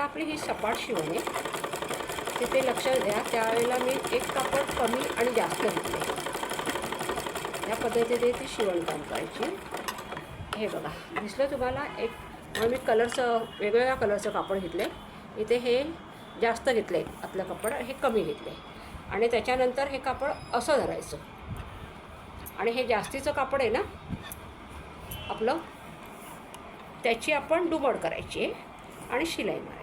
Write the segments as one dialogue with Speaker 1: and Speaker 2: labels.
Speaker 1: आता आपली ही सपाट शिवण आहे. तिथे लक्षात द्या. त्यावेळेला मी एक कापड कमी आणि जास्त घेतले. या पद्धतीने ती शिवणकाम करायची. हे बघा. दिसलं तुम्हाला? एक मी कलरचं वेगवेगळ्या कलरचं कापड घेतले. इथे हे जास्त घेतले आपलं कापड. हे कमी घेतले. आणि त्याच्यानंतर हे कापड असं धरायचं. आणि हे जास्तीचं कापड आहे ना आपलं त्याची आपण डुबड करायची आणि शिलाई मारायची.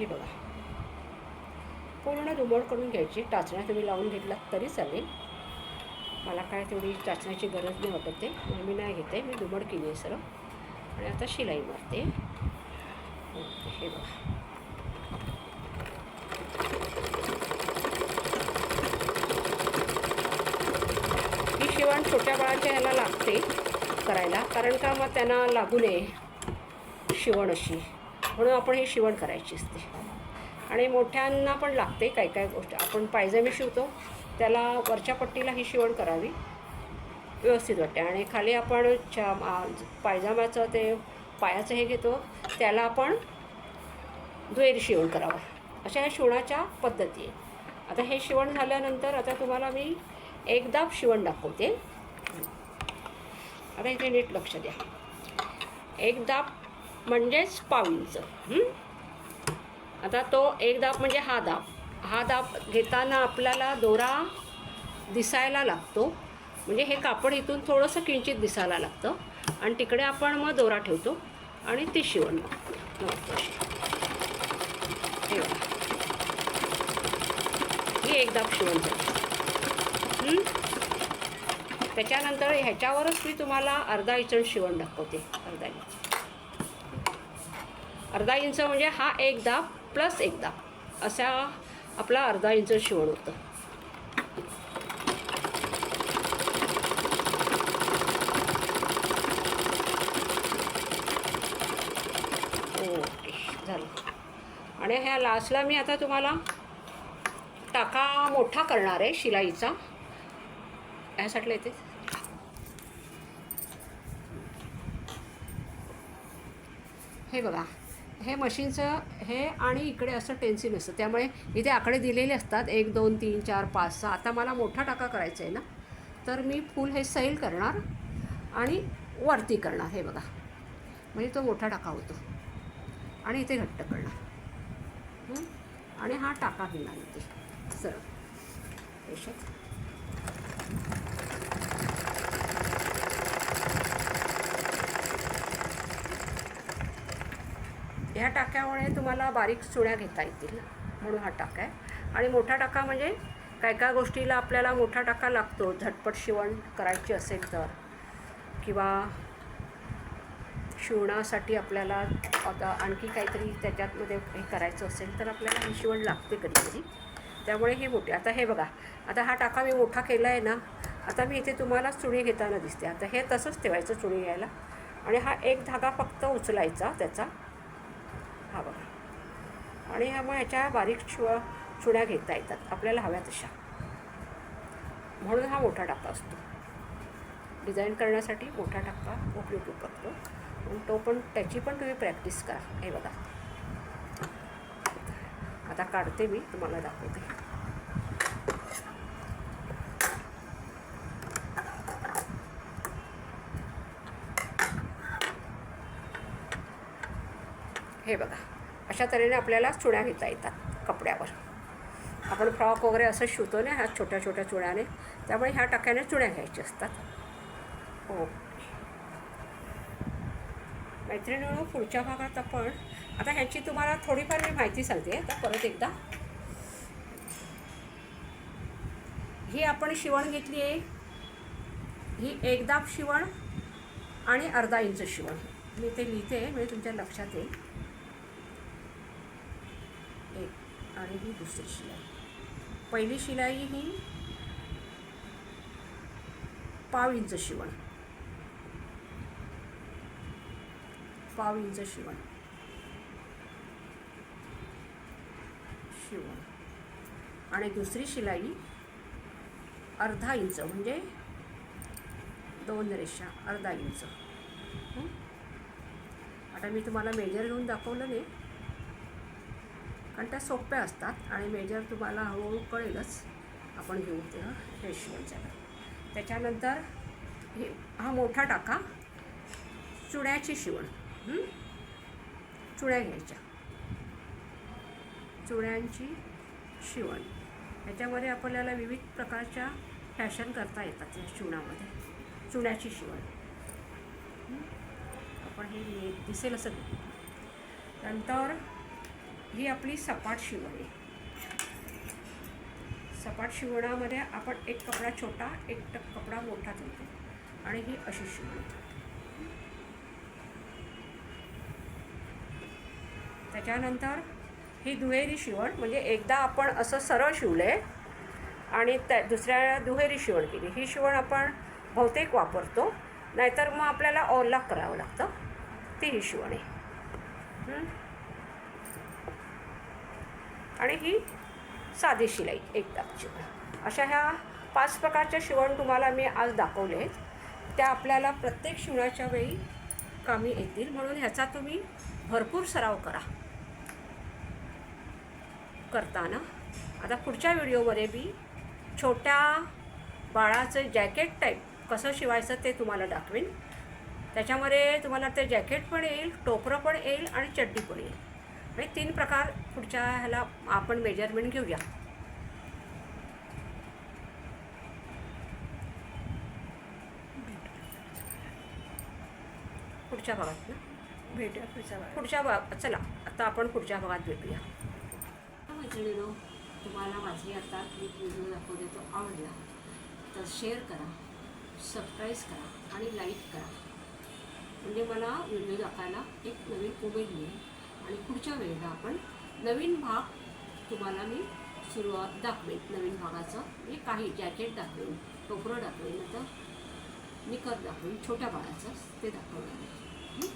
Speaker 1: हे बघा. पूर्ण दुमड करून घ्यायची. टाचण्या तुम्ही लावून घेतलात तरी चालेल. मला काय तेवढी टाचण्याची गरज नाही वाटत ते. म्हणून मी नाही घेते. मी दुमड केली आहे सरळ आणि आता शिलाई मारते. हे बघा. ही शिवण छोट्या बाळाच्या ह्याला लागते करायला. कारण का मग त्यांना लागू नये शिवण अशी. म्हणून आपण हे शिवण करायची असते. आणि मोठ्यांना पण लागते काही काय गोष्ट. आपण पायजमी शिवतो त्याला वरच्या पट्टीला ही शिवण करावी व्यवस्थित वाटते. आणि खाली आपण च्या पायजामाचं ते पायाचं हे घेतो त्याला आपण दुहेरी शिवण करावं. अशा ह्या शिवणाच्या पद्धती आहे आता हे शिवण झाल्यानंतर आता तुम्हाला मी एकदा शिवण दाखवते. आता इथे नीट लक्ष द्या. एक दाब म्हणजेच पाऊलचं आता तो एक दाब म्हणजे हा दाब. हा दाब घेताना आपल्याला दोरा दिसायला लागतो. म्हणजे हे कापड इथून थोडंसं किंचित दिसायला लागतं. आणि तिकडे आपण मग दोरा ठेवतो आणि ती शिवण ही एक दाब शिवण त्याच्यानंतर ह्याच्यावरच मी तुम्हाला अर्धा इचण शिवण दाखवते. अर्धा इंच अर्धा इंच म्हणजे हा एक दाब प्लस एक दाब असा आपला अर्धा इंच शिवण होतं. ओके झालं. आणि ह्या लास्टला मी आता तुम्हाला टाका मोठा करणार आहे शिलाईचा. ह्यासाठी येते. हे बघा. हे मशीनचं हे आणि इकडे असं टेन्सिल असतं. त्यामुळे इथे आकडे दिलेले असतात. एक दोन तीन चार पाच सहा. आता मला मोठा टाका करायचा आहे ना? तर मी फुल हे सैल करणार आणि वरती करणार. हे बघा. म्हणजे तो मोठा टाका होतो. आणि इथे घट्ट करणार. आणि हा टाका घेणार इथे. सरळ. ह्या टाक्यामुळे तुम्हाला बारीक चुड्या घेता येतील म्हणून हा टाका आहे. आणि मोठा टाका म्हणजे काय काय गोष्टीला आपल्याला मोठा टाका लागतो. झटपट शिवण करायची असेल तर किंवा शिवणासाठी आपल्याला आता आणखी काहीतरी त्याच्यातमध्ये हे करायचं असेल तर आपल्याला ही शिवण लागते कधी कधी त्यामुळे ही मोठी. आता हे बघा. आता हा टाका मी मोठा केला आहे ना आता मी इथे तुम्हाला चुणी घेताना दिसते. आता हे तसंच ठेवायचं चुणी घ्यायला. आणि हा एक धागा फक्त उचलायचा त्याचा. हा बघा आणि मग ह्याच्या बारीक शिव चुड्या घेता येतात. आपल्याला हव्या तशा. म्हणून हा मोठा टाका असतो. डिझाईन करण्यासाठी मोठा टाका उपयोगी पडतो आणि तो पण त्याची पण तुम्ही प्रॅक्टिस करा. हे बघा. आता काढते मी तुम्हाला दाखवते. हे बघा. अशा तऱ्हेने आपल्याला चुण्या घेता येतात कपड्यावर. आपण फ्रॉक वगैरे असं शिवतो ना ह्या छोट्या छोट्या चुण्याने. त्यामुळे ह्या टाक्याने चुण्या घ्यायच्या असतात. हो. मैत्रिणीनं पुढच्या भागात आपण आता ह्याची तुम्हाला थोडीफार मी माहिती सांगते. आता परत एकदा. ही आपण शिवण घेतली आहे. ही एकदाब शिवण आणि अर्धा इंच शिवण. मी ते लिहिते म्हणजे तुमच्या लक्षात येईल एक आणि ही दुसरी शिलाई. पहिली शिलाई ही पाव इंच शिवण. पाव इंच शिवण. शिवण. आणि दुसरी शिलाई अर्धा इंच म्हणजे दोन रेषा अर्धा इंच. आता मी तुम्हाला मेजर घेऊन दाखवलं नाही. आणि त्या सोप्या असतात आणि मेजर तुम्हाला हळूहळू कळेलच. आपण घेऊ तेव्हा हे शिवणच्या त्याच्यानंतर हे हा मोठा टाका. चुड्याची शिवण. चुड्या घ्यायच्या. चुड्यांची शिवण. ह्याच्यामध्ये आपल्याला विविध प्रकारच्या फॅशन करता येतात या शिवणामध्ये. चुड्याची शिवण. आपण हे दिसेल असं. नंतर ही आपली सपाट शिवण. आहे सपाट शिवणामध्ये आपण एक कपडा छोटा एक टक कपडा मोठा घेतो आणि ही अशी शिवण. त्याच्यानंतर ही दुहेरी शिवण म्हणजे एकदा आपण असं सरळ शिवले आणि त्या दुसऱ्या दुहेरी शिवण केली. ही शिवण आपण बहुतेक वापरतो नाहीतर मग आपल्याला ओला करावं लागतं. ती ही शिवण. आहे आणि ही साधी शिलाई एकदा दाबची अशा ह्या पाच प्रकारच्या शिवण तुम्हाला मी आज दाखवले. आहेत त्या आपल्याला प्रत्येक शिवणाच्या वेळी कामी येतील. म्हणून ह्याचा तुम्ही भरपूर सराव करा. करताना. आता पुढच्या व्हिडिओमध्ये मी छोट्या बाळाचं जॅकेट टाईप कसं शिवायचं ते तुम्हाला दाखवेन. त्याच्यामध्ये तुम्हाला ते जॅकेट पण येईल टोपरं पण येईल आणि चड्डी पण येईल. म्हणजे तीन प्रकार पुढच्या ह्याला आपण मेजरमेंट घेऊया. पुढच्या भागात ना?
Speaker 2: भेटूया पुढच्या वेळेला.
Speaker 1: पुढच्या भाग चला आता आपण पुढच्या भागात भेटूया. मैत्रिणीनो तुम्हाला माझी आता एक व्हिडिओ दाखवते तो आवडला. तर शेअर करा सबस्क्राईब करा आणि लाईक करा. म्हणजे मला व्हिडिओ दाखवायला एक नवीन उमेद मिळेल. आणि पुढच्या वेळेला आपण नवीन भाग तुम्हाला मी सुरुवात दाखवेन. नवीन भागाचं मी काही जॅकेट दाखवेन टोपरं दाखवेन आता निकर दाखवेन छोट्या बाळाचं ते दाखवणार आहे.